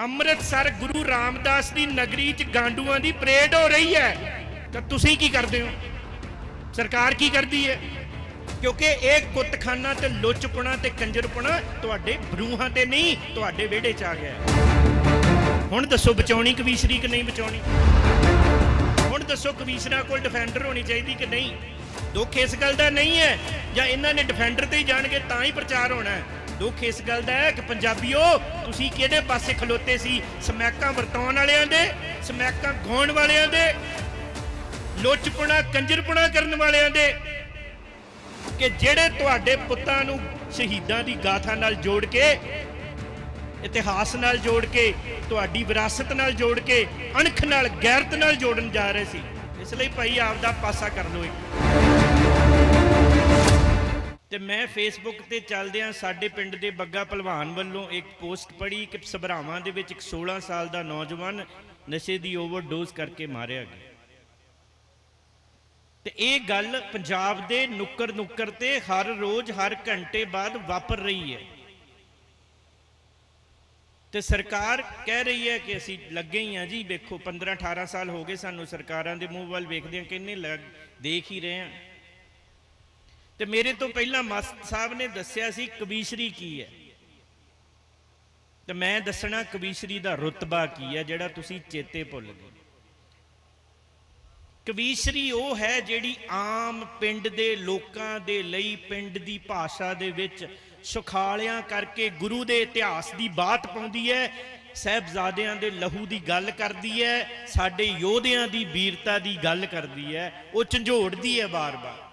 ਅੰਮ੍ਰਿਤਸਰ ਗੁਰੂ ਰਾਮਦਾਸ ਦੀ ਨਗਰੀ 'ਚ ਗਾਂਡੂਆਂ ਦੀ ਪਰੇਡ ਹੋ ਰਹੀ ਹੈ। ਤਾਂ ਤੁਸੀਂ ਕੀ ਕਰਦੇ ਹੋ? ਸਰਕਾਰ ਕੀ ਕਰਦੀ ਹੈ? ਕਿਉਂਕਿ ਇਹ ਕੁੱਤਖਾਨਾ ਤੇ ਲੁੱਚਪੁਣਾ ਤੇ ਕੰਜਰਪੁਣਾ ਤੁਹਾਡੇ ਬਰੂਹਾਂ ਤੇ ਨਹੀਂ, ਤੁਹਾਡੇ ਵਿਹੜੇ 'ਚ ਆ ਗਿਆ ਹੁਣ ਦੱਸੋ ਬਚਾਉਣੀ ਕਵੀਸ਼ਰੀ ਕਿ ਨਹੀਂ ਬਚਾਉਣੀ? ਹੁਣ ਦੱਸੋ ਕਵੀਸਰਾ ਕੋਲ ਡਿਫੈਂਡਰ ਹੋਣੀ ਚਾਹੀਦੀ ਕਿ ਨਹੀਂ? ਦੁੱਖ ਇਸ ਗੱਲ ਦਾ ਨਹੀਂ ਹੈ, ਜਾਂ ਇਹਨਾਂ ਨੇ ਡਿਫੈਂਡਰ ਤੇ ਹੀ ਜਾਣਗੇ, ਤਾਂ ਹੀ ਪ੍ਰਚਾਰ ਹੋਣਾ ਹੈ। ਦੁੱਖ ਇਸ ਗੱਲ ਦਾ ਹੈ ਕਿ ਪੰਜਾਬੀਓ, ਤੁਸੀਂ ਕਿਹੜੇ ਪਾਸੇ ਖਲੋਤੇ ਸੀ? ਸਮੈਕਾਂ ਵਰਤਾਉਣ ਵਾਲਿਆਂ ਦੇ, ਸਮੈਕਾਂ ਗਾਉਣ ਵਾਲਿਆਂ ਦੇ, ਲੋਚਪੁਣਾ, ਕੰਜਰਪੁਣਾ ਕਰਨ ਵਾਲਿਆਂ ਦੇ ਕਿ ਜਿਹੜੇ ਤੁਹਾਡੇ ਪੁੱਤਾਂ ਨੂੰ ਸ਼ਹੀਦਾਂ ਦੀ ਗਾਥਾ ਨਾਲ ਜੋੜ ਕੇ, ਇਤਿਹਾਸ ਨਾਲ ਜੋੜ ਕੇ, ਤੁਹਾਡੀ ਵਿਰਾਸਤ ਨਾਲ ਜੋੜ ਕੇ, ਅਣਖ ਨਾਲ, ਗੈਰਤ ਨਾਲ ਜੋੜਨ ਜਾ ਰਹੇ ਸੀ। ਇਸ ਲਈ ਭਾਈ ਆਪ ਦਾ ਪਾਸਾ ਕਰ ਲਓ ਇੱਕ। ਤੇ ਮੈਂ ਫੇਸਬੁੱਕ ਤੇ ਚੱਲਦਿਆਂ ਸਾਡੇ ਪਿੰਡ ਦੇ ਬੱਗਾ ਪਹਿਲਵਾਨ ਵੱਲੋਂ ਇੱਕ ਪੋਸਟ ਪੜ੍ਹੀ ਕਿ ਸਭਰਾਵਾਂ ਦੇ ਵਿੱਚ ਇੱਕ 16 ਸਾਲ ਦਾ ਨੌਜਵਾਨ ਨਸ਼ੇ ਦੀ ਓਵਰਡੋਜ਼ ਕਰਕੇ ਮਾਰਿਆ ਗਿਆ। ਤੇ ਇਹ ਗੱਲ ਪੰਜਾਬ ਦੇ ਨੁੱਕਰ ਨੁੱਕਰ ਤੇ ਹਰ ਰੋਜ਼, ਹਰ ਘੰਟੇ ਬਾਅਦ ਵਾਪਰ ਰਹੀ ਹੈ। ਤੇ ਸਰਕਾਰ ਕਹਿ ਰਹੀ ਹੈ ਕਿ ਅਸੀਂ ਲੱਗੇ ਹੀ ਆ ਜੀ, ਵੇਖੋ 15 18 ਸਾਲ ਹੋ ਗਏ ਸਾਨੂੰ ਸਰਕਾਰਾਂ ਦੇ ਮੂੰਹ ਵੱਲ ਵੇਖਦੇ ਆ ਕਿੰਨੇ ਲੱਗ ਦੇਖ ਹੀ ਰਹੇ ਆ ਤੇ ਮੇਰੇ ਤੋਂ ਪਹਿਲਾਂ ਮਸਤ ਸਾਹਿਬ ਨੇ ਦੱਸਿਆ ਸੀ ਕਬੀਸ਼ਰੀ ਕੀ ਹੈ। ਤੇ ਮੈਂ ਦੱਸਣਾ ਕਬੀਸ਼ਰੀ ਦਾ ਰੁਤਬਾ ਕੀ ਹੈ, ਜਿਹੜਾ ਤੁਸੀਂ ਚੇਤੇ ਭੁੱਲ ਗਏ। ਕਵੀਸ਼ਰੀ ਉਹ ਹੈ ਜਿਹੜੀ ਆਮ ਪਿੰਡ ਦੇ ਲੋਕਾਂ ਦੇ ਲਈ ਪਿੰਡ ਦੀ ਭਾਸ਼ਾ ਦੇ ਵਿੱਚ ਸੁਖਾਲਿਆਂ ਕਰਕੇ ਗੁਰੂ ਦੇ ਇਤਿਹਾਸ ਦੀ ਬਾਤ ਪਾਉਂਦੀ ਹੈ, ਸਹਿਬਜ਼ਾਦਿਆਂ ਦੇ ਲਹੂ ਦੀ ਗੱਲ ਕਰਦੀ ਹੈ, ਸਾਡੇ ਯੋਧਿਆਂ ਦੀ ਵੀਰਤਾ ਦੀ ਗੱਲ ਕਰਦੀ ਹੈ, ਉਹ ਝੰਜੋੜਦੀ ਹੈ ਬਾਰ-ਬਾਰ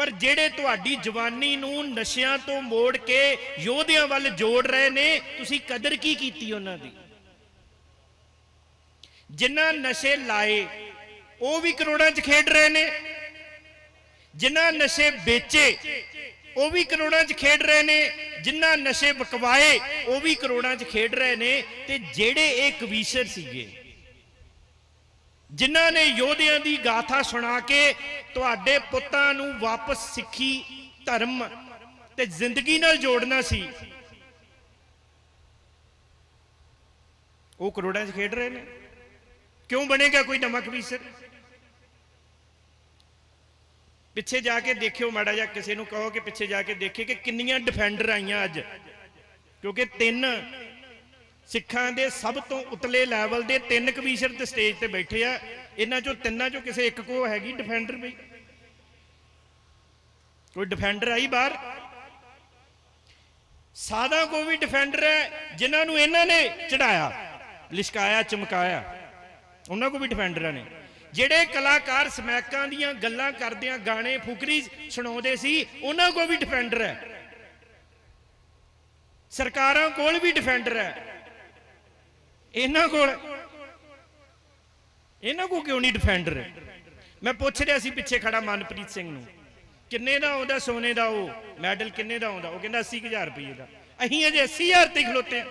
ਪਰ ਜਿਹੜੇ ਤੁਹਾਡੀ ਜਵਾਨੀ ਨੂੰ ਨਸ਼ਿਆਂ ਤੋਂ ਮੋੜ ਕੇ ਯੋਧਿਆਂ ਵੱਲ ਜੋੜ ਰਹੇ ਨੇ, ਤੁਸੀਂ ਕਦਰ ਕੀ ਕੀਤੀ ਉਹਨਾਂ ਦੀ? ਜਿਨ੍ਹਾਂ ਨਸ਼ੇ ਲਾਏ, ਉਹ ਵੀ ਕਰੋੜਾਂ 'ਚ ਖੇਡ ਰਹੇ ਨੇ। ਜਿਨ੍ਹਾਂ ਨਸ਼ੇ ਵੇਚੇ, ਉਹ ਵੀ ਕਰੋੜਾਂ 'ਚ ਖੇਡ ਰਹੇ ਨੇ। ਜਿਨ੍ਹਾਂ ਨਸ਼ੇ ਬਕਵਾਏ ਉਹ ਵੀ ਕਰੋੜਾਂ 'ਚ ਖੇਡ ਰਹੇ ਨੇ। ਤੇ ਜਿਹੜੇ ਇਹ ਕਵੀਸ਼ਰ ਸੀਗੇ ਜਿਨ੍ਹਾਂ ਨੇ ਯੋਧਿਆਂ ਦੀ ਗਾਥਾ ਸੁਣਾ ਕੇ ਤੁਹਾਡੇ ਪੁੱਤਾਂ ਨੂੰ ਵਾਪਸ ਸਿੱਖੀ ਧਰਮ ਤੇ ਜ਼ਿੰਦਗੀ ਨਾਲ ਜੋੜਨਾ ਸੀ। ਉਹ ਕਰੋੜਾਂ 'ਚ ਖੇਡ ਰਹੇ ਨੇ। ਕਿਉਂ ਬਣੇਗਾ ਕੋਈ ਨਮਕ ਵੀ ਕਵੀਸ਼ਰ? ਪਿੱਛੇ ਜਾ ਕੇ ਦੇਖਿਓ ਮਾੜਾ ਜਿਹਾ, ਕਿਸੇ ਨੂੰ ਕਹੋ ਕਿ ਪਿੱਛੇ ਜਾ ਕੇ ਦੇਖੇ ਕਿ ਕਿੰਨੀਆਂ ਡਿਫੈਂਡਰ ਆਈਆਂ ਅੱਜ। ਕਿਉਂਕਿ ਤਿੰਨ ਸਿੱਖਾਂ ਦੇ ਸਭ ਤੋਂ ਉਤਲੇ ਲੈਵਲ ਦੇ ਤਿੰਨ ਕਵੀਸ਼ਰ ਤੇ ਸਟੇਜ ਤੇ ਬੈਠੇ ਆ। ਇਹਨਾਂ ਚੋਂ ਤਿੰਨਾਂ ਚੋਂ ਕਿਸੇ ਇੱਕ ਕੋ ਹੈਗੀ ਡਿਫੈਂਡਰ ਬਈ। ਕੋਈ ਡਿਫੈਂਡਰ ਆਈ ਬਾਹਰ? ਸਾਦਾ ਕੋ ਵੀ ਡਿਫੈਂਡਰ ਹੈ, ਜਿਨ੍ਹਾਂ ਨੂੰ ਇਹਨਾਂ ਨੇ ਚੜਾਇਆ, ਲਿਸ਼ਕਾਇਆ, ਚਮਕਾਇਆ। ਉਹਨਾਂ ਕੋ ਵੀ ਡਿਫੈਂਡਰਾਂ ਨੇ। ਜਿਹੜੇ ਕਲਾਕਾਰ ਸਮੈਕਾਂ ਦੀਆਂ ਗੱਲਾਂ ਕਰਦਿਆਂ ਗਾਣੇ ਫੁਕਰੀ ਸੁਣਾਉਂਦੇ ਸੀ, ਉਹਨਾਂ ਕੋ ਵੀ ਡਿਫੈਂਡਰ ਹੈ। ਸਰਕਾਰਾਂ ਕੋਲ ਵੀ ਡਿਫੈਂਡਰ ਹੈ। ਇਹਨਾਂ ਕੋਲ ਇਹਨਾਂ ਕੋ ਕਿਉਂ ਨਹੀਂ ਡਿਫੈਂਡਰ ਹੈ ਮੈਂ ਪੁੱਛ ਰਿਹਾ ਸੀ ਪਿੱਛੇ ਖੜਾ ਮਨਪ੍ਰੀਤ ਸਿੰਘ ਨੂੰ, ਕਿੰਨੇ ਦਾ ਆਉਂਦਾ, ਸੋਨੇ ਦਾ ਉਹ, ਮੈਡਲ ਕਿੰਨੇ ਦਾ ਆਉਂਦਾ? ਉਹ ਕਹਿੰਦਾ 80000 ਰੁਪਏ ਦਾ। ਅਸੀਂ ਅਜੇ 80000 ਤੇ ਖਲੋਤੇ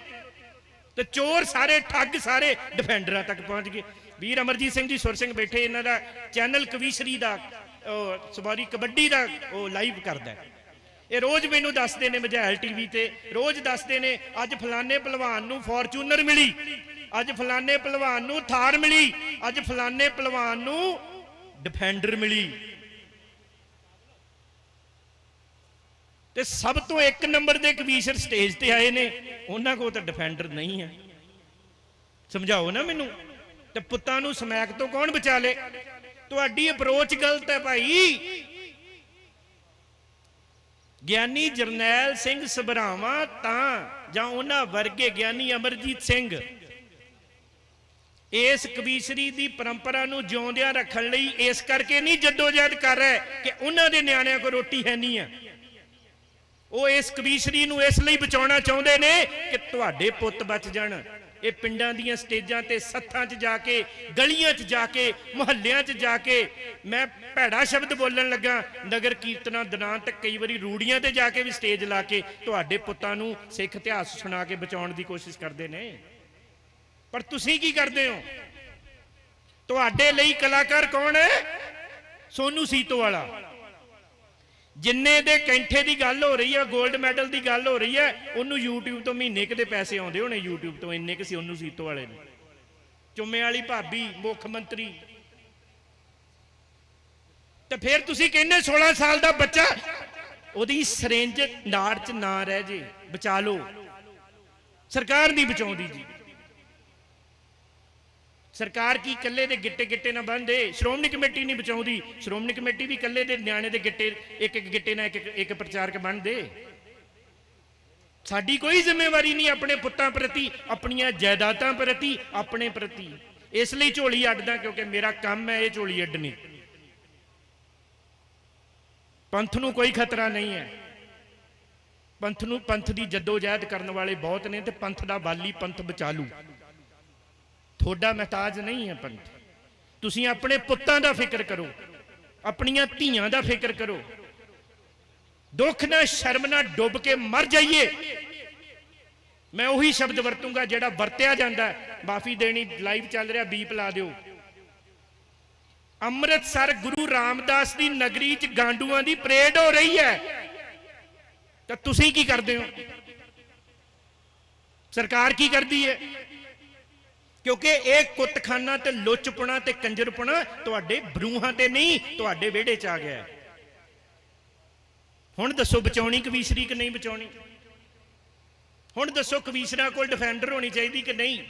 ਤੇ ਚੋਰ ਸਾਰੇ ਠੱਗ ਸਾਰੇ ਡਿਫੈਂਡਰਾਂ ਤੱਕ ਪਹੁੰਚ ਗਏ। ਵੀਰ ਅਮਰਜੀਤ ਸਿੰਘ ਜੀ, ਸੁਰ ਸਿੰਘ ਬੈਠੇ, ਇਹਨਾਂ ਦਾ ਚੈਨਲ ਕਵੀਸ਼ਰੀ ਦਾ, ਉਹ ਸਵਾਰੀ ਕਬੱਡੀ ਦਾ ਉਹ ਲਾਈਵ ਕਰਦਾ ਇਹ ਰੋਜ਼ ਮੈਨੂੰ ਦੱਸਦੇ ਨੇ ਮਝੈਲ ਟੀਵੀ ਤੇ, ਰੋਜ਼ ਦੱਸਦੇ ਨੇ, ਅੱਜ ਫਲਾਣੇ ਪਹਿਲਵਾਨ ਨੂੰ ਫੋਰਚੂਨਰ ਮਿਲੀ। ਅੱਜ ਫਲਾਣੇ ਪਹਿਲਵਾਨ ਨੂੰ ਥਾਰ ਮਿਲੀ, ਅੱਜ ਫਲਾਣੇ ਪਹਿਲਵਾਨ ਨੂੰ ਡਿਫੈਂਡਰ ਮਿਲੀ। ਤੇ ਸਭ ਤੋਂ ਇੱਕ ਨੰਬਰ ਦੇ ਕਵੀਸ਼ਰ ਸਟੇਜ ਤੇ ਆਏ ਨੇ, ਉਹਨਾਂ ਕੋਲ ਤਾਂ ਡਿਫੈਂਡਰ ਨਹੀਂ ਹੈ। ਸਮਝਾਓ ਨਾ ਮੈਨੂੰ, ਤੇ ਪੁੱਤਾਂ ਨੂੰ ਸਮੈਕ ਤੋਂ ਕੌਣ ਬਚਾ ਲੇ? ਤੁਹਾਡੀ ਅਪਰੋਚ ਗਲਤ ਹੈ ਭਾਈ। ਗਿਆਨੀ ਜਰਨੈਲ ਸਿੰਘ ਸਭਰਾਵਾਂ ਤਾਂ ਜਾਂ ਉਹਨਾਂ ਵਰਗੇ ਗਿਆਨੀ ਅਮਰਜੀਤ ਸਿੰਘ ਇਸ ਕਵੀਸ਼ਰੀ ਦੀ ਪਰੰਪਰਾ ਨੂੰ ਜਿਉਂਦਿਆਂ ਰੱਖਣ ਲਈ ਇਸ ਕਰਕੇ ਨਹੀਂ ਜਦੋਜਹਿਦ ਕਰ ਰਿਹਾ ਕਿ ਉਹਨਾਂ ਦੇ ਨਿਆਣਿਆਂ ਕੋਲ ਰੋਟੀ ਹੈ ਨਹੀਂ ਹੈ ਉਹ ਇਸ ਕਵੀਸ਼ਰੀ ਨੂੰ ਇਸ ਲਈ ਬਚਾਉਣਾ ਚਾਹੁੰਦੇ ਨੇ ਕਿ ਤੁਹਾਡੇ ਪੁੱਤ ਬਚ ਜਾਣ। ਇਹ ਪਿੰਡਾਂ ਦੀਆਂ ਸਟੇਜਾਂ ਤੇ ਸੱਥਾਂ 'ਚ ਜਾ ਕੇ, ਗਲੀਆਂ 'ਚ ਜਾ ਕੇ, ਮੁਹੱਲਿਆਂ 'ਚ ਜਾ ਕੇ ਮੈਂ ਭੈੜਾ ਸ਼ਬਦ ਬੋਲਣ ਲੱਗਾ, ਨਗਰ ਕੀਰਤਨਾਂ ਦਿਨਾਂ ਤੇ ਕਈ ਵਾਰੀ ਰੂੜੀਆਂ ਤੇ ਜਾ ਕੇ ਵੀ ਸਟੇਜ ਲਾ ਕੇ ਤੁਹਾਡੇ ਪੁੱਤਾਂ ਨੂੰ ਸਿੱਖ ਇਤਿਹਾਸ ਸੁਣਾ ਕੇ ਬਚਾਉਣ ਦੀ ਕੋਸ਼ਿਸ਼ ਕਰਦੇ ਨੇ। ਪਰ ਤੁਸੀਂ ਕੀ ਕਰਦੇ ਹੋ? ਤੁਹਾਡੇ ਲਈ ਕਲਾਕਾਰ ਕੌਣ ਹੈ? ਸੋਨੂ ਸੀਤੋ ਵਾਲਾ। ਜਿੰਨੇ ਦੇ ਕੈਂਠੇ ਦੀ ਗੱਲ ਹੋ ਰਹੀ ਹੈ 골ਡ ਮੈਡਲ ਦੀ ਗੱਲ ਹੋ ਰਹੀ ਹੈ, ਉਹਨੂੰ YouTube ਤੋਂ ਮਹੀਨੇ ਕਿਤੇ ਪੈਸੇ ਆਉਂਦੇ ਹੋਣੇ, YouTube ਤੋਂ ਇੰਨੇ ਕਿ ਸੀ ਸੀਤੋ ਵਾਲੇ ਨੂੰ। ਚੁੰਮੇ ਵਾਲੀ ਭਾਬੀ, ਮੁੱਖ ਮੰਤਰੀ। ਤੇ ਫਿਰ ਤੁਸੀਂ ਕਹਿੰਦੇ 16 ਸਾਲ ਦਾ ਬੱਚਾ, ਉਹਦੀ ਸਰੇਂਜ ਨਾੜ ਚ ਨਾ ਰਹਿ ਜੇ, ਬਚਾ ਲਓ। ਸਰਕਾਰ ਨਹੀਂ ਬਚਾਉਂਦੀ ਜੀ। ਸਰਕਾਰ ਕੀ ਇਕੱਲੇ ਦੇ ਗਿੱਟੇ ਗਿੱਟੇ ਨਾ ਬੰਦੇ ਸ਼੍ਰੋਮਣੀ ਕਮੇਟੀ ਨਹੀਂ ਬਚਾਉਂਦੀ। ਸ਼੍ਰੋਮਣੀ ਕਮੇਟੀ ਵੀ ਇਕੱਲੇ ਦੇ ਨਿਆਣੇ ਦੇ ਗਿੱਟੇ, ਇੱਕ ਇੱਕ ਗਿੱਟੇ ਨਾਲ ਇੱਕ ਇੱਕ- ਪ੍ਰਚਾਰਕ ਬਣਦੇ। ਸਾਡੀ ਕੋਈ ਜ਼ਿੰਮੇਵਾਰੀ ਨਹੀਂ ਆਪਣੇ ਪੁੱਤਾਂ ਪ੍ਰਤੀ, ਆਪਣੀਆਂ ਜਾਇਦਾਦਾਂ ਪ੍ਰਤੀ, ਆਪਣੇ ਪ੍ਰਤੀ। ਇਸ ਲਈ ਝੋਲੀ ਅੱਡਦਾ ਕਿਉਂਕਿ ਮੇਰਾ ਕੰਮ ਹੈ, ਇਹ ਝੋਲੀ ਅੱਡਣੀ। ਪੰਥ ਨੂੰ ਕੋਈ ਖਤਰਾ ਨਹੀਂ ਹੈ। ਪੰਥ ਨੂੰ ਪੰਥ ਦੀ ਜਦੋਜਹਿਦ ਕਰਨ ਵਾਲੇ ਬਹੁਤ ਨੇ ਤੇ ਪੰਥ ਦਾ ਬਾਲੀ ਪੰਥ ਬਚਾ ਲੂ। ਤੁਹਾਡਾ ਮਹਤਾਜ ਨਹੀਂ ਹੈ ਪੰਥ ਤੁਸੀਂ ਆਪਣੇ ਪੁੱਤਾਂ ਦਾ ਫਿਕਰ ਕਰੋ, ਆਪਣੀਆਂ ਧੀਆਂ ਦਾ ਫਿਕਰ ਕਰੋ। ਦੁੱਖ ਨਾਲ, ਸ਼ਰਮ ਨਾਲ ਡੁੱਬ ਕੇ ਮਰ ਜਾਈਏ। ਮੈਂ ਉਹੀ ਸ਼ਬਦ ਵਰਤੂੰਗਾ ਜਿਹੜਾ ਵਰਤਿਆ ਜਾਂਦਾ ਮਾਫੀ ਦੇਣੀ ਲਾਈਵ ਚੱਲ ਰਿਹਾ, ਬੀਪ ਲਾ ਦਿਓ। ਅੰਮ੍ਰਿਤਸਰ ਗੁਰੂ ਰਾਮਦਾਸ ਦੀ ਨਗਰੀ 'ਚ ਗਾਂਡੂਆਂ ਦੀ ਪਰੇਡ ਹੋ ਰਹੀ ਹੈ। ਤਾਂ ਤੁਸੀਂ ਕੀ ਕਰਦੇ ਹੋ? ਸਰਕਾਰ ਕੀ ਕਰਦੀ ਹੈ? ਕਿਉਂਕਿ ਇਹ ਕੁੱਤਖਾਨਾ ਤੇ ਲੁੱਚਪੁਣਾ ਤੇ ਕੰਜਰਪੁਣਾ ਤੁਹਾਡੇ ਬਰੂਹਾਂ ਤੇ ਨਹੀਂ, ਤੁਹਾਡੇ ਵਿਹੜੇ ਚ ਆ ਗਿਆ ਹੁਣ ਦੱਸੋ ਬਚਾਉਣੀ ਕਵੀਸ਼ਰੀ ਕਿ ਨਹੀਂ ਬਚਾਉਣੀ? ਹੁਣ ਦੱਸੋ ਕਵੀਸ਼ਰਾਂ ਕੋਲ ਡਿਫੈਂਡਰ ਹੋਣੀ ਚਾਹੀਦੀ ਕਿ ਨਹੀਂ?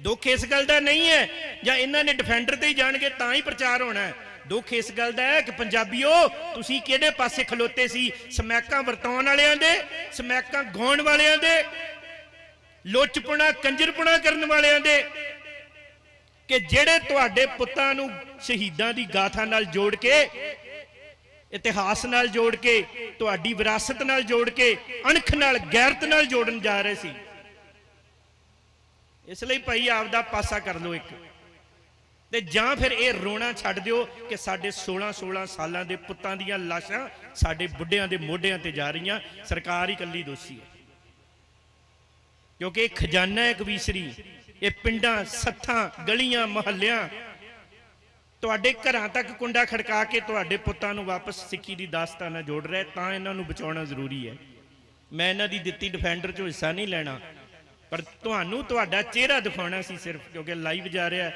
ਦੁੱਖ ਇਸ ਗੱਲ ਦਾ ਨਹੀਂ ਹੈ, ਜਾਂ ਇਹਨਾਂ ਨੇ ਡਿਫੈਂਡਰ ਤੇ ਹੀ ਜਾਣਗੇ ਤਾਂ ਹੀ ਪ੍ਰਚਾਰ ਹੋਣਾ ਹੈ। ਦੁੱਖ ਇਸ ਗੱਲ ਦਾ ਹੈ ਕਿ ਪੰਜਾਬੀਓ, ਤੁਸੀਂ ਕਿਹੜੇ ਪਾਸੇ ਖਲੋਤੇ ਸੀ? ਸਮੈਕਾਂ ਵਰਤਾਉਣ ਵਾਲਿਆਂ ਦੇ, ਸਮੈਕਾਂ ਗਾਉਣ ਵਾਲਿਆਂ ਦੇ, ਲੁੱਚਪੁਣਾ, ਕੰਜਰਪੁਣਾ ਕਰਨ ਵਾਲਿਆਂ ਦੇ। ਕਿ ਜਿਹੜੇ ਤੁਹਾਡੇ ਪੁੱਤਾਂ ਨੂੰ ਸ਼ਹੀਦਾਂ ਦੀ ਗਾਥਾ ਨਾਲ ਜੋੜ ਕੇ, ਇਤਿਹਾਸ ਨਾਲ ਜੋੜ ਕੇ, ਤੁਹਾਡੀ ਵਿਰਾਸਤ ਨਾਲ ਜੋੜ ਕੇ, ਅਣਖ ਨਾਲ, ਗੈਰਤ ਨਾਲ ਜੋੜਨ ਜਾ ਰਹੇ ਸੀ। ਇਸ ਲਈ ਭਾਈ ਆਪਦਾ ਪਾਸਾ ਕਰ ਲਓ ਇੱਕ। ਤੇ ਜਾਂ ਫਿਰ ਇਹ ਰੋਣਾ ਛੱਡ ਦਿਓ ਕਿ ਸਾਡੇ 16 16 ਸਾਲਾਂ ਦੇ ਪੁੱਤਾਂ ਦੀਆਂ ਲਾਸ਼ਾਂ ਸਾਡੇ ਬੁੱਢਿਆਂ ਦੇ ਮੋਢਿਆਂ ਤੇ ਜਾ ਰਹੀਆਂ। ਸਰਕਾਰ ਹੀ ਇਕੱਲੀ ਦੋਸ਼ੀ ਹੈ। ਕਿਉਂਕਿ ਇਹ ਖਜ਼ਾਨਾ ਹੈ ਕਵੀਸ਼ਰੀ ਇਹ ਪਿੰਡਾਂ, ਸੱਥਾਂ, ਗਲੀਆਂ, ਮੁਹੱਲਿਆਂ। ਤੁਹਾਡੇ ਘਰਾਂ ਤੱਕ ਕੁੰਡਾ ਖੜਕਾ ਕੇ ਤੁਹਾਡੇ ਪੁੱਤਾਂ ਨੂੰ ਵਾਪਸ ਸਿੱਖੀ ਦੀ ਦਾਸਤਾਨ ਨਾਲ ਜੋੜ ਰਿਹਾ ਤਾਂ ਇਹਨਾਂ ਨੂੰ ਬਚਾਉਣਾ ਜ਼ਰੂਰੀ ਹੈ। ਮੈਂ ਇਹਨਾਂ ਦੀ ਦਿੱਤੀ ਡਿਫੈਂਡਰ 'ਚੋਂ ਹਿੱਸਾ ਨਹੀਂ ਲੈਣਾ, ਪਰ ਤੁਹਾਨੂੰ ਤੁਹਾਡਾ ਚਿਹਰਾ ਦਿਖਾਉਣਾ ਸੀ ਸਿਰਫ, ਕਿਉਂਕਿ ਲਾਈਵ ਜਾ ਰਿਹਾ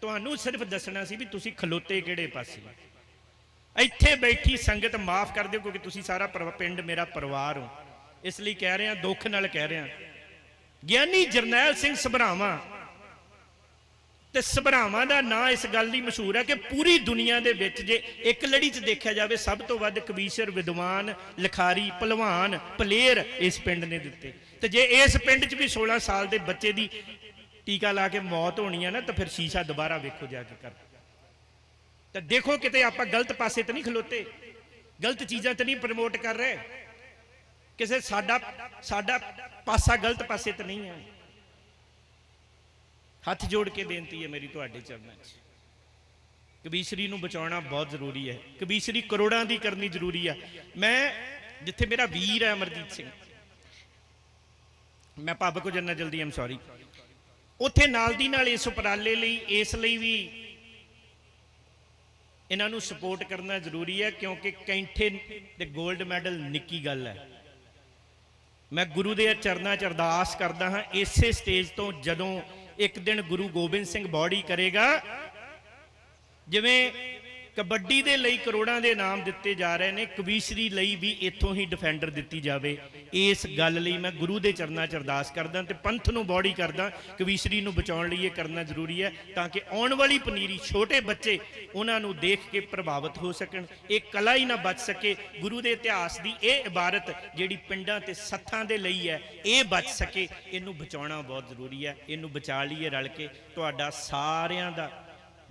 ਤੁਹਾਨੂੰ ਸਿਰਫ ਦੱਸਣਾ ਸੀ ਵੀ ਤੁਸੀਂ ਖਲੋਤੇ ਕਿਹੜੇ ਪਾਸੇ ਇੱਥੇ ਬੈਠੀ ਸੰਗਤ ਮਾਫ ਕਰ ਦਿਓ, ਕਿਉਂਕਿ ਤੁਸੀਂ ਸਾਰਾ ਪਰਿਵਾ- ਪਿੰਡ ਮੇਰਾ ਪਰਿਵਾਰ ਹੋ। ਇਸ ਲਈ ਕਹਿ ਰਿਹਾ, ਦੁੱਖ ਨਾਲ ਕਹਿ ਰਿਹਾ। ਗਿਆਨੀ ਜਰਨੈਲ ਸਿੰਘ ਸਭਰਾਵਾਂ ਤੇ ਸਭਰਾਵਾਂ ਦਾ ਨਾਂ ਇਸ ਗੱਲ ਲਈ ਮਸ਼ਹੂਰ ਹੈ ਕਿ ਪੂਰੀ ਦੁਨੀਆ ਦੇ ਵਿੱਚ ਜੇ ਇੱਕ ਲੜੀ 'ਚ ਦੇਖਿਆ ਜਾਵੇ, ਸਭ ਤੋਂ ਵੱਧ ਕਵੀਸ਼ਰ, ਵਿਦਵਾਨ, ਲਿਖਾਰੀ ਪਹਿਲਵਾਨ ਪਲੇਅਰ ਇਸ ਪਿੰਡ ਨੇ ਦਿੱਤੇ। ਤੇ ਜੇ ਇਸ ਪਿੰਡ 'ਚ ਵੀ 16 ਸਾਲ ਦੇ ਬੱਚੇ ਦੀ ਟੀਕਾ ਲਾ ਕੇ ਮੌਤ ਹੋਣੀ ਹੈ ਨਾ, ਤਾਂ ਫਿਰ ਸ਼ੀਸ਼ਾ ਦੁਬਾਰਾ ਵੇਖੋ ਜਾ ਕੇ ਕਰ। ਤਾਂ ਦੇਖੋ ਕਿਤੇ ਆਪਾਂ ਗਲਤ ਪਾਸੇ ਤਾਂ ਨਹੀਂ ਖਲੋਤੇ, ਗਲਤ ਚੀਜ਼ਾਂ ਤਾਂ ਨਹੀਂ ਪ੍ਰਮੋਟ ਕਰ ਰਹੇ। ਕਿਸੇ ਸਾਡਾ ਸਾਡਾ ਪਾਸਾ ਗਲਤ ਪਾਸੇ ਤੇ ਨਹੀਂ ਹੈ। ਹੱਥ ਜੋੜ ਕੇ ਬੇਨਤੀ ਹੈ ਮੇਰੀ ਤੁਹਾਡੇ ਚਰਨਾਂ 'ਚ। ਕਬੀਸ਼ਰੀ ਨੂੰ ਬਚਾਉਣਾ ਬਹੁਤ ਜ਼ਰੂਰੀ ਹੈ। ਕਬੀਸ਼ਰੀ ਕਰੋੜਾਂ ਦੀ ਕਰਨੀ ਜ਼ਰੂਰੀ ਹੈ ਮੈਂ ਜਿੱਥੇ ਮੇਰਾ ਵੀਰ ਹੈ ਅਮਰਜੀਤ ਸਿੰਘ, ਮੈਂ ਪੱਬ ਕੋ ਜੰਨਾ ਜਲਦੀ ਆਮ ਸੌਰੀ ਉੱਥੇ ਨਾਲ ਦੀ ਨਾਲ ਇਸ ਉਪਰਾਲੇ ਲਈ, ਇਸ ਲਈ ਵੀ ਇਹਨਾਂ ਨੂੰ ਸਪੋਰਟ ਕਰਨਾ ਜ਼ਰੂਰੀ ਹੈ, ਕਿਉਂਕਿ ਕੈਂਠੇ ਤੇ 골ਡ ਮੈਡਲ ਨਿੱਕੀ ਗੱਲ ਹੈ। ਮੈਂ ਗੁਰੂ ਦੇ ਚਰਨਾਂ 'ਚ ਅਰਦਾਸ ਕਰਦਾ ਹਾਂ, ਇਸੇ ਸਟੇਜ ਤੋਂ ਜਦੋਂ ਇੱਕ ਦਿਨ ਗੁਰੂ ਗੋਬਿੰਦ ਸਿੰਘ ਬੌੜੀ ਕਰੇਗਾ, ਜਿਵੇਂ ਕਬੱਡੀ ਦੇ ਲਈ ਕਰੋੜਾਂ ਦੇ ਨਾਮ ਦਿੱਤੇ ਜਾ ਰਹੇ ਨੇ। ਕਵੀਸ਼ਰੀ ਲਈ ਵੀ ਇੱਥੋਂ ਹੀ ਡਿਫੈਂਡਰ ਦਿੱਤੀ ਜਾਵੇ। ਇਸ ਗੱਲ ਲਈ ਮੈਂ ਗੁਰੂ ਦੇ ਚਰਨਾਂ 'ਚ ਅਰਦਾਸ ਕਰਦਾ ਤੇ ਪੰਥ ਨੂੰ ਬੌੜੀ ਕਰਦਾ, ਕਵੀਸ਼ਰੀ ਨੂੰ ਬਚਾਉਣ ਲਈ ਇਹ ਕਰਨਾ ਜ਼ਰੂਰੀ ਹੈ ਤਾਂ ਕਿ ਆਉਣ ਵਾਲੀ ਪਨੀਰੀ ਛੋਟੇ ਬੱਚੇ ਉਹਨਾਂ ਨੂੰ ਦੇਖ ਕੇ ਪ੍ਰਭਾਵਿਤ ਹੋ ਸਕਣ। ਇਹ ਕਲਾ ਹੀ ਨਾ ਬਚ ਸਕੇ। ਗੁਰੂ ਦੇ ਇਤਿਹਾਸ ਦੀ ਇਹ ਇਬਾਰਤ ਜਿਹੜੀ ਪਿੰਡਾਂ ਤੇ ਸੱਥਾਂ ਦੇ ਲਈ ਹੈ, ਇਹ ਬਚ ਸਕੇ। ਇਹਨੂੰ ਬਚਾਉਣਾ ਬਹੁਤ ਜ਼ਰੂਰੀ ਹੈ। ਇਹਨੂੰ ਬਚਾ ਲਈਏ ਰਲ ਕੇ। ਤੁਹਾਡਾ ਸਾਰਿਆਂ ਦਾ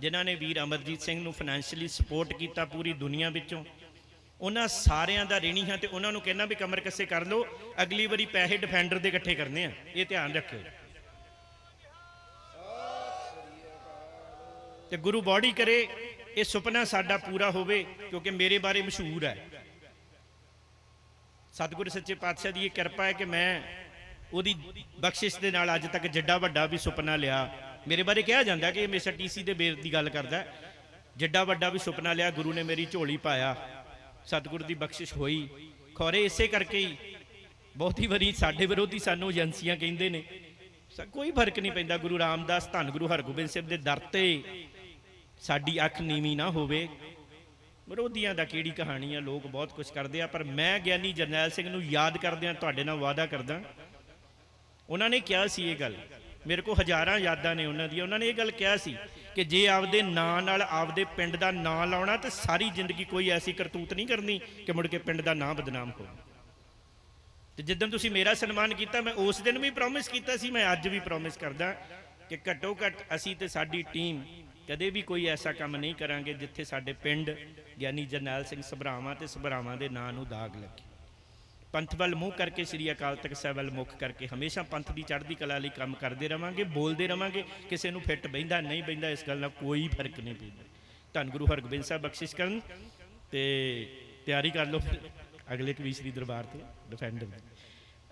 ਜਿਨ੍ਹਾਂ ਨੇ ਵੀਰ ਅਮਰਜੀਤ ਸਿੰਘ ਨੂੰ ਫਾਈਨੈਂਸ਼ੀਅਲੀ ਸਪੋਰਟ ਕੀਤਾ ਪੂਰੀ ਦੁਨੀਆ ਵਿੱਚੋਂ। ਉਹਨਾਂ ਸਾਰਿਆਂ ਦਾ ঋਣੀ ਹਾਂ ਤੇ ਉਹਨਾਂ ਨੂੰ ਕਹਿਣਾ ਵੀ ਕਮਰ ਕੱਸੇ ਕਰ ਲਓ, ਅਗਲੀ ਵਾਰੀ ਪੈਸੇ ਡਿਫੈਂਡਰ ਦੇ ਇਕੱਠੇ ਕਰਨੇ ਆ। ਇਹ ਧਿਆਨ ਰੱਖਿਓ। ਤੇ ਗੁਰੂ ਬੌੜੀ ਕਰੇ, ਇਹ ਸੁਪਨਾ ਸਾਡਾ ਪੂਰਾ ਹੋਵੇ, ਕਿਉਂਕਿ ਮੇਰੇ ਬਾਰੇ ਮਸ਼ਹੂਰ ਹੈ। ਸਤਿਗੁਰੂ ਸੱਚੇ ਪਾਤਸ਼ਾਹ ਦੀ ਇਹ ਕਿਰਪਾ ਹੈ ਕਿ ਮੈਂ ਉਹਦੀ ਬਖਸ਼ਿਸ਼ ਦੇ ਨਾਲ ਅੱਜ ਤੱਕ ਜਿੱਡਾ ਵੱਡਾ ਵੀ ਸੁਪਨਾ ਲਿਆ। ਮੇਰੇ ਬਾਰੇ ਕਿਹਾ ਜਾਂਦਾ ਕਿ ਇਹ ਮਿਸਟਰ ਟੀਸੀ ਦੇ ਬੇਰ ਦੀ ਗੱਲ ਕਰਦਾ ਜਿੱਡਾ ਵੱਡਾ ਵੀ ਸੁਪਨਾ ਲਿਆ, ਗੁਰੂ ਨੇ ਮੇਰੀ ਝੋਲੀ ਪਾਇਆ। ਸਤਿਗੁਰ ਦੀ ਬਖਸ਼ਿਸ਼ ਹੋਈ। ਖੋਰੇ ਇਸੇ ਕਰਕੇ ਹੀ ਬਹੁਤੀ ਵਾਰੀ ਸਾਡੇ ਵਿਰੋਧੀ ਸਾਨੂੰ ਏਜੰਸੀਆਂ ਕਹਿੰਦੇ ਨੇ, ਸ- ਕੋਈ ਫ਼ਰਕ ਨਹੀਂ ਪੈਂਦਾ, ਗੁਰੂ ਰਾਮਦਾਸ, ਧੰਨ ਗੁਰੂ ਹਰਗੋਬਿੰਦ ਸਾਹਿਬ ਦੇ ਦਰ ਤੇ ਸਾਡੀ ਅੱਖ ਨੀਵੀਂ ਨਾ ਹੋਵੇ। ਵਿਰੋਧੀਆਂ ਦਾ ਕਿਹੜੀ ਕਹਾਣੀ ਆ, ਲੋਕ ਬਹੁਤ ਕੁਝ ਕਰਦੇ ਆ, ਪਰ ਮੈਂ ਗਿਆਨੀ ਜਰਨੈਲ ਸਿੰਘ ਨੂੰ ਯਾਦ ਕਰਦਿਆਂ ਤੁਹਾਡੇ ਨਾਲ ਵਾਅਦਾ ਕਰਦਾ। ਉਹਨਾਂ ਨੇ ਕਿਹਾ ਸੀ ਇਹ ਗੱਲ ਮੇਰੇ ਕੋਲ ਹਜ਼ਾਰਾਂ ਯਾਦਾਂ ਨੇ ਉਹਨਾਂ ਦੀਆਂ। ਉਹਨਾਂ ਨੇ ਇਹ ਗੱਲ ਕਿਹਾ ਸੀ ਕਿ ਜੇ ਆਪਦੇ ਨਾਂ ਨਾਲ ਆਪਦੇ ਪਿੰਡ ਦਾ ਨਾਂ ਲਾਉਣਾ ਤੇ ਸਾਰੀ ਜ਼ਿੰਦਗੀ ਕੋਈ ਐਸੀ ਕਰਤੂਤ ਨਹੀਂ ਕਰਨੀ ਕਿ ਮੁੜ ਕੇ ਪਿੰਡ ਦਾ ਨਾਂ ਬਦਨਾਮ ਹੋਵੇ। ਤੇ ਜਿੱਦਣ ਤੁਸੀਂ ਮੇਰਾ ਸਨਮਾਨ ਕੀਤਾ, ਮੈਂ ਉਸ ਦਿਨ ਵੀ ਪ੍ਰੋਮਿਸ ਕੀਤਾ ਸੀ, ਮੈਂ ਅੱਜ ਵੀ ਪ੍ਰੋਮਿਸ ਕਰਦਾ ਕਿ ਘੱਟੋ ਘੱਟ ਅਸੀਂ ਤੇ ਸਾਡੀ ਟੀਮ ਕਦੇ ਵੀ ਕੋਈ ਐਸਾ ਕੰਮ ਨਹੀਂ ਕਰਾਂਗੇ ਜਿੱਥੇ ਸਾਡੇ ਪਿੰਡ, ਗਿਆਨੀ ਜਰਨੈਲ ਸਿੰਘ ਸਭਰਾਵਾਂ ਤੇ ਸਭਰਾਵਾਂ ਦੇ ਨਾਂ ਨੂੰ ਦਾਗ ਲੱਗੇ। ਪੰਥ ਵੱਲ ਮੂੰਹ ਕਰਕੇ ਸ੍ਰੀ ਅਕਾਲ ਤਖਤ ਸਾਹਿਬ ਵੱਲ ਮੁੱਖ ਕਰਕੇ ਹਮੇਸ਼ਾ ਪੰਥ ਦੀ ਚੜ੍ਹਦੀ ਕਲਾ ਲਈ ਕੰਮ ਕਰਦੇ ਰਵਾਂਗੇ, ਬੋਲਦੇ ਰਵਾਂਗੇ, ਕਿਸੇ ਨੂੰ ਫਿੱਟ ਬਹਿੰਦਾ, ਨਹੀਂ ਬਹਿੰਦਾ, ਇਸ ਗੱਲ ਨਾਲ ਕੋਈ ਫ਼ਰਕ ਨਹੀਂ ਪੈਂਦਾ। ਧੰਨ ਗੁਰੂ ਹਰਗੋਬਿੰਦ ਸਾਹਿਬ ਬਖਸ਼ਿਸ਼ ਕਰਨ ਤੇ ਤਿਆਰੀ ਕਰ ਲਓ। ਫਿਰ ਅਗਲੇ ਕਵੀਸ਼ਰੀ ਦਰਬਾਰ ਤੇ ਡਿਫੈਂਡ ਦੀ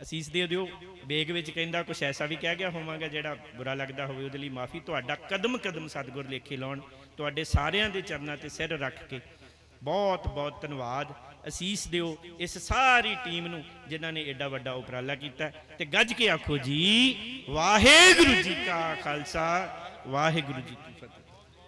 ਅਸੀਸ ਦੇ ਦਿਓ, ਬੇਗ ਵਿੱਚ ਕਹਿੰਦਾ ਕੁਛ ਐਸਾ ਵੀ ਕਹਿ ਗਿਆ ਹੋਵਾਂਗਾ ਜਿਹੜਾ ਬੁਰਾ ਲੱਗਦਾ ਹੋਵੇ, ਉਹਦੇ ਲਈ ਮਾਫੀ। ਤੁਹਾਡਾ ਕਦਮ ਕਦਮ ਸਤਿਗੁਰ ਲੇਖੇ ਲਾਉਣ, ਤੁਹਾਡੇ ਸਾਰਿਆਂ ਦੇ ਚਰਨਾਂ ਤੇ ਸਿਰ ਰੱਖ ਕੇ। ਬਹੁਤ ਬਹੁਤ ਧੰਨਵਾਦ। ਅਸੀਸ ਦਿਓ ਇਸ ਸਾਰੀ ਟੀਮ ਨੂੰ ਜਿਨ੍ਹਾਂ ਨੇ ਐਡਾ ਵੱਡਾ ਉਪਰਾਲਾ ਕੀਤਾ ਤੇ ਗੱਜ ਕੇ ਆਖੋ ਜੀ, ਵਾਹਿਗੁਰੂ ਜੀ ਕਾ ਖਾਲਸਾ, ਵਾਹਿਗੁਰੂ ਜੀ ਕੀ ਫਤਿਹ।